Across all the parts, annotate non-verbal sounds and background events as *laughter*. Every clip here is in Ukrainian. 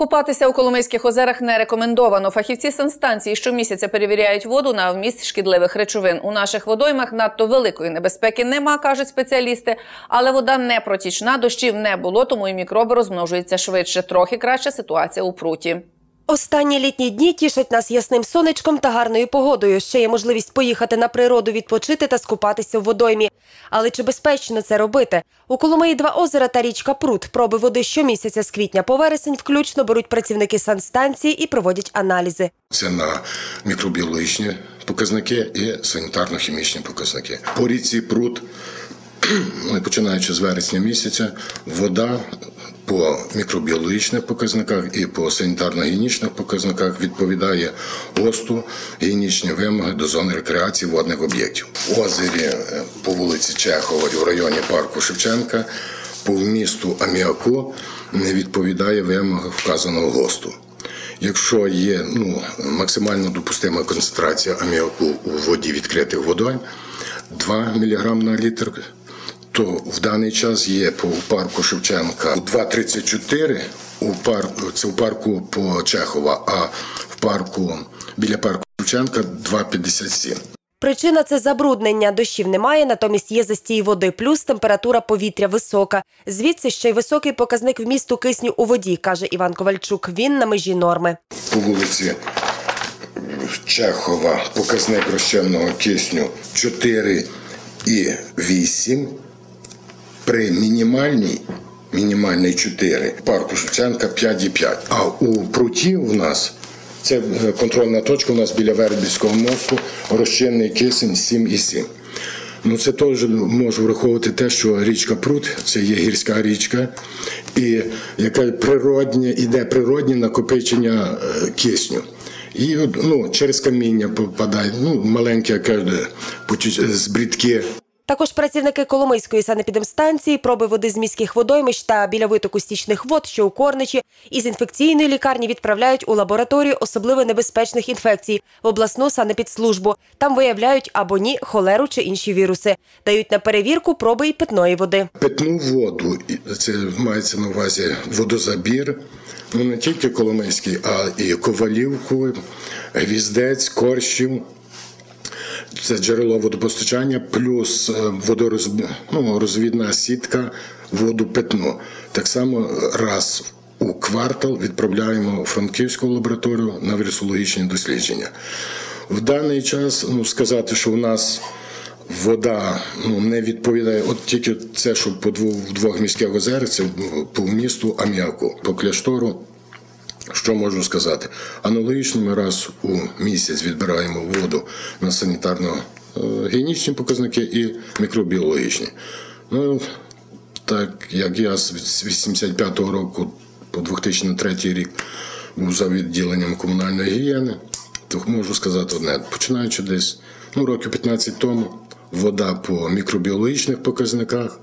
Купатися у Коломийських озерах не рекомендовано. Фахівці санстанції щомісяця перевіряють воду на вміст шкідливих речовин. У наших водоймах надто великої небезпеки нема, кажуть спеціалісти. Але вода не протічна, дощів не було, тому і мікроби розмножуються швидше. Трохи краща ситуація у пруті. Останні літні дні тішать нас ясним сонечком та гарною погодою. Ще є можливість поїхати на природу, відпочити та скупатися в водоймі. Але чи безпечно це робити? У Коломиї два озера та річка Прут. Проби води щомісяця з квітня по вересень включно беруть працівники санстанції і проводять аналізи. Це на мікробіологічні показники і санітарно-хімічні показники. По річці пруд, *clears throat* ну, починаючи з вересня місяця, вода по мікробіологічних показниках і по санітарно-гігієнічних показниках відповідає ГОСТу гігієнічні вимоги до зони рекреації водних об'єктів. В озері е, по вулиці Чехова і в районі парку Шевченка по вмісту аміаку не відповідає вимогам вказаного ГОСТу. Якщо є ну, максимально допустима концентрація аміаку у воді відкритих водойм 2 мг на літр, то в даний час є по парку Шевченка 2,34 у парку, це в парку по Чехова, а в парку біля парку Шевченка 2,57. Причина це забруднення. Дощів немає, натомість є застій води, плюс температура повітря висока. Звідси ще й високий показник вмісту кисню у воді, каже Іван Ковальчук. Він на межі норми. По вулиці Чехова показник розчинного кисню 4,8 при мінімальній мінімальний 4, парку Шевченка 5,5. А у пруті у нас це е, контрольна точка у нас біля Вербівського мосту, розчинний кисень 7,7. Ну, це теж можу враховувати те, що річка Прут це є гірська річка, і яка природнє, іде природнє накопичення е, кисню. І ну, через каміння попадає, ну, маленькі яке, збрідки. Також працівники Коломийської санепідемстанції проби води з міських водоймищ та біля витоку стічних вод, що у Корничі, із інфекційної лікарні відправляють у лабораторію особливо небезпечних інфекцій в обласну санепідслужбу. Там виявляють або ні холеру чи інші віруси. Дають на перевірку проби і питної води. Питну воду це мається на увазі водозабір. Ну не тільки Коломийський, а і Ковалівку, Гвіздець, Корщів. Це джерело водопостачання, плюс водорозвідна ну, сітка, воду питну. Так само раз у квартал відправляємо Франківську лабораторію на вірусологічні дослідження. В даний час ну, сказати, що у нас вода ну, не відповідає, от тільки це, що по двох, двох міських озерах, це по місту аміаку, по кляштору. Що можу сказати? Аналогічно ми раз у місяць відбираємо воду на санітарно-гігієнічні показники і мікробіологічні. Ну, так як я з 85-го року по 2003 рік був за відділенням комунальної гігієни, то можу сказати одне, починаючи десь ну, років 15 тому, вода по мікробіологічних показниках.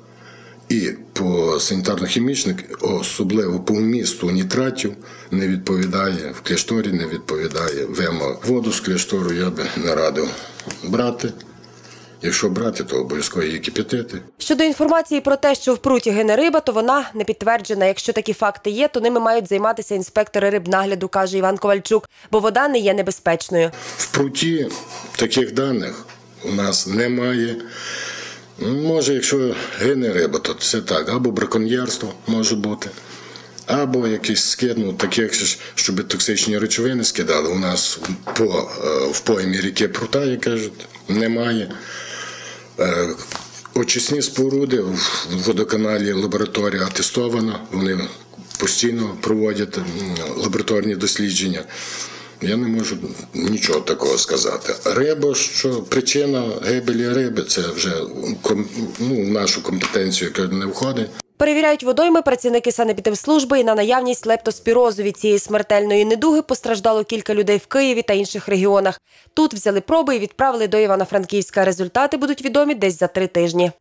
І по санітарно-хімічних, особливо по вмісту нітратів, не відповідає в кляшторі, не відповідає вимог. Воду з кляштору я би не радив брати. Якщо брати, то обов'язково її кип'ятити. Щодо інформації про те, що в пруті гине риба, то вона не підтверджена. Якщо такі факти є, то ними мають займатися інспектори рибнагляду, каже Іван Ковальчук, бо вода не є небезпечною. В пруті таких даних у нас немає. Може, якщо гине риба, то це так, або браконьєрство може бути, або якийсь скид, ну таких щоб токсичні речовини скидали. У нас по, в поймі ріки прута, як кажуть, немає. Очисні споруди в водоканалі лабораторія атестована, вони постійно проводять лабораторні дослідження. Я не можу нічого такого сказати. Риба, що причина гибелі риби, це вже ну, нашу компетенцію яка не входить. Перевіряють водойми працівники санепідемслужби і на наявність лептоспірозу. Від цієї смертельної недуги постраждало кілька людей в Києві та інших регіонах. Тут взяли проби і відправили до Івано-Франківська. Результати будуть відомі десь за три тижні.